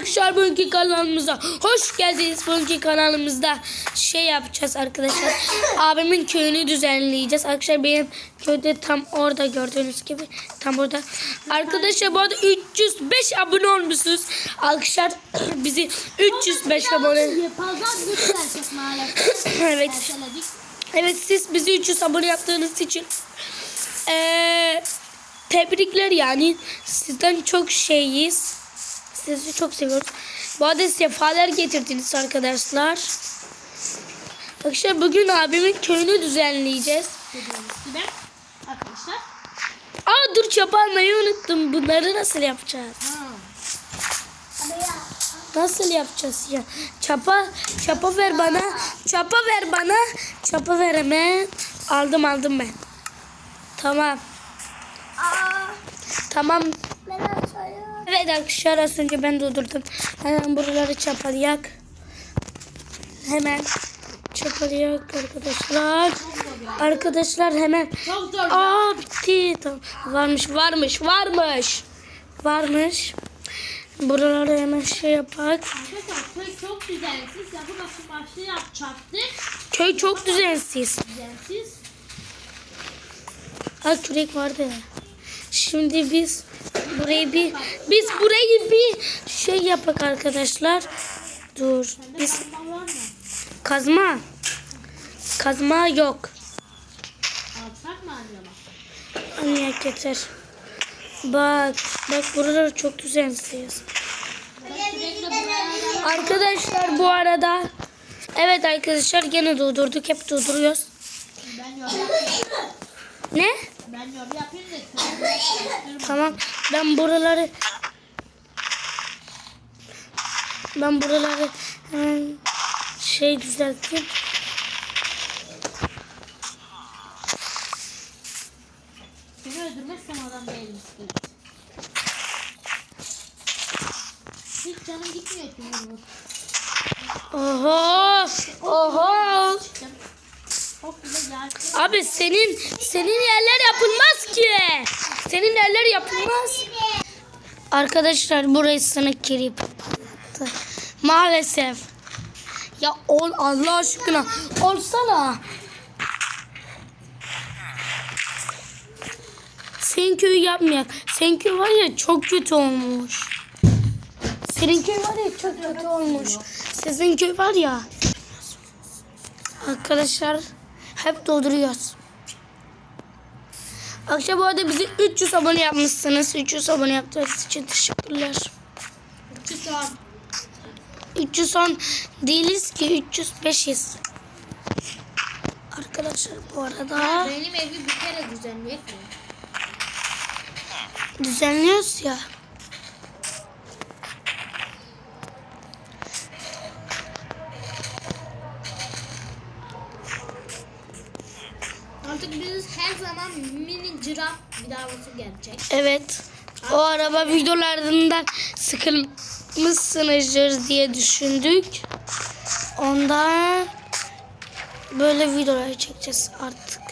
Arkadaşlar bugünkü kanalımıza hoş geldiniz. Bugünkü kanalımızda şey yapacağız arkadaşlar. Abimin köyünü düzenleyeceğiz. Arkadaşlar benim köyde tam orada gördüğünüz gibi. Tam orada. Arkadaşlar bu arada 305 abone olmuşsunuz. Arkadaşlar bizi 305 abone. Maalesef. evet. Evet siz bizi 300 abone yaptığınız için eee, tebrikler yani. Sizden çok şeyiz. Sizi çok seviyoruz. Bu arada sefalar getirdiniz arkadaşlar. Arkadaşlar bugün abimin köyünü düzenleyeceğiz. Gibi. Arkadaşlar. Aa dur çapa almayı unuttum. Bunları nasıl yapacağız? Ha. Nasıl yapacağız ya? Çapa, çapa ver bana. Çapa ver bana. Çapa ver hemen. Aldım aldım ben. Tamam. Tamam. Evet arkadaşlar az önce ben durdurdum. Hemen buraları çapalayak. Hemen çapalayak arkadaşlar. Arkadaşlar hemen. Aa bitti. Tamam. Varmış varmış varmış. Varmış. Buraları hemen şey yapak. Arkadaşlar köy çok düzensiz. Yapı başı başlı yapacaktık. Köy çok düzensiz. Düzensiz. Ha kürek vardı ya. Şimdi biz burayı bir biz burayı bir şey yapak arkadaşlar. Dur. Biz Kazma kazma. Yok. Alsak mı acaba? Anne getir. Bak bak buralar çok düzensiz. Arkadaşlar bu arada evet arkadaşlar gene durdurduk hep durduruyoruz. Ne? Ben yol yapayım da köyü Tamam. Ben buraları ben buraları hemen şey düzelteyim. Seni öldürmezsem adam değilim. Hiç canım gitmiyor ki vurur. Oho! Oho! Çok güzel gerçek. Abi senin senin yerler yapılmaz ki. Senin yerler yapılmaz. Arkadaşlar burayı sınık kirip patlattı. Maalesef. Ya ol Allah aşkına. Olsana. Senin köyü yapmayak. Senin köy var ya çok kötü olmuş. Senin köy var ya çok kötü olmuş. Sizin köy var ya. Arkadaşlar hep dolduruyoruz. Akşam bu arada bizi 300 abone yapmışsınız. 300 abone yaptığınız için teşekkürler. Çıkar. 310 değiliz ki 305'iz. Arkadaşlar bu arada Benim evi bir kere düzenleyek mi? düzenliyoruz ya. Artık biz her zaman mini ciraf vidavası gelecek. Evet. O araba videolarından sıkılmışsınızdır diye düşündük. Ondan böyle videolar çekeceğiz artık.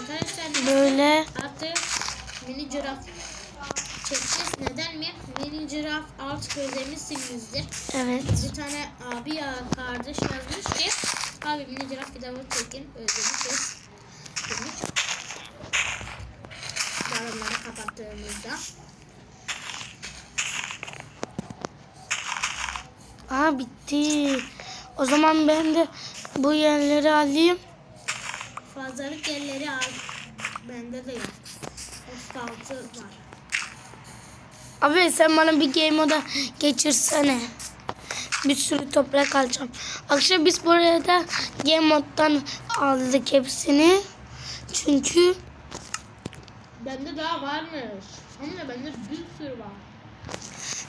Arkadaşlar Böyle artık mini ciraf çekeceğiz. Neden mi? Mini ciraf alt gözlemişsinizdir. evet. Bir tane abi ya kardeş yazmış ki abi mini ciraf vidavası çekin özlemişiz. Demiş. Yorumları kapattığımızda. Aa bitti. O zaman ben de bu yerleri alayım. Fazlalık yerleri al. Bende de yok. 36 var. Abi sen bana bir game moda geçirsene. Bir sürü toprak alacağım. Akşam biz buraya da game moddan aldık hepsini. Çünkü Bende daha varmış. Ama bende bir sürü var.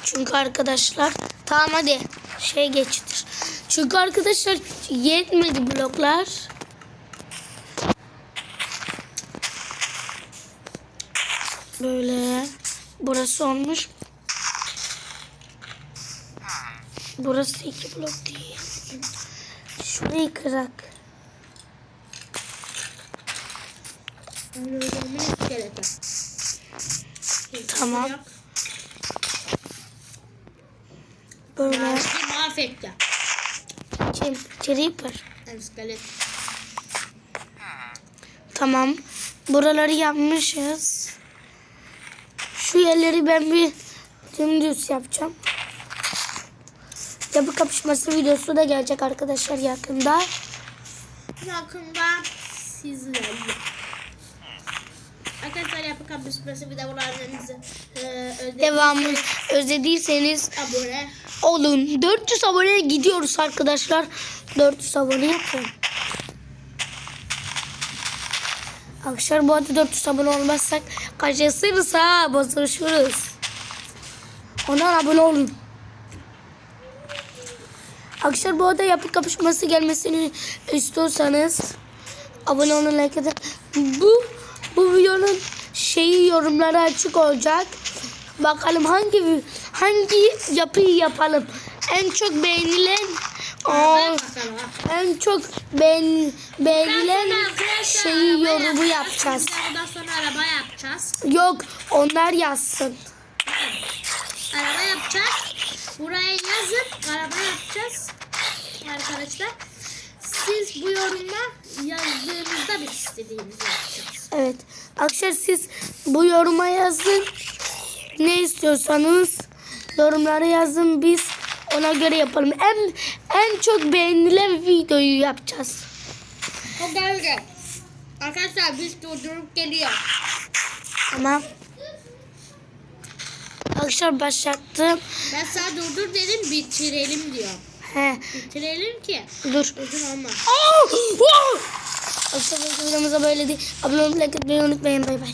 çünkü arkadaşlar tamam hadi şey geçtir. Çünkü arkadaşlar yetmedi bloklar. Böyle burası olmuş. Burası iki blok değil. Şurayı kırak. Tamam. Böyle. Mahvetti. Kim? Creeper. İskelet. Tamam. Buraları yapmışız. Şu yerleri ben bir dümdüz yapacağım. Yapı kapışması videosu da gelecek arkadaşlar yakında. Yakında sizlerle. Arkadaşlar yapı kapışması videolarınızı e. Devamı özlediyseniz Abone. olun. 400 aboneye gidiyoruz arkadaşlar. 400 abone yapın. Arkadaşlar bu arada 400 abone olmazsak kaçırırız ha. Bozuşuruz. Ondan abone olun. Arkadaşlar bu arada yapı kapışması gelmesini istiyorsanız abone olun like atın. Bu bu videonun şeyi yorumlara açık olacak. Bakalım hangi hangi yapıyı yapalım. En çok beğenilen o, en çok beğen, beğenilen şeyi yorumu yapacağız. Ondan sonra araba yapacağız. Yok onlar yazsın. Araba yapacağız. Buraya yazın. Araba yapacağız. Arkadaşlar. Siz bu yoruma yazdığınızda biz istediğimizi yapacağız. Evet. Arkadaşlar siz bu yoruma yazın. Ne istiyorsanız yorumlara yazın. Biz ona göre yapalım. En en çok beğenilen videoyu yapacağız. O geldi. Arkadaşlar biz durdurup geliyor. Tamam. Arkadaşlar başlattım. Ben sana durdur dedim bitirelim diyor. He, Bitirelim ki dur. uzun olmaz. Arkadaşlar bu videomuzda böyle değil. Abone olmayı, like atmayı unutmayın. Bay bay.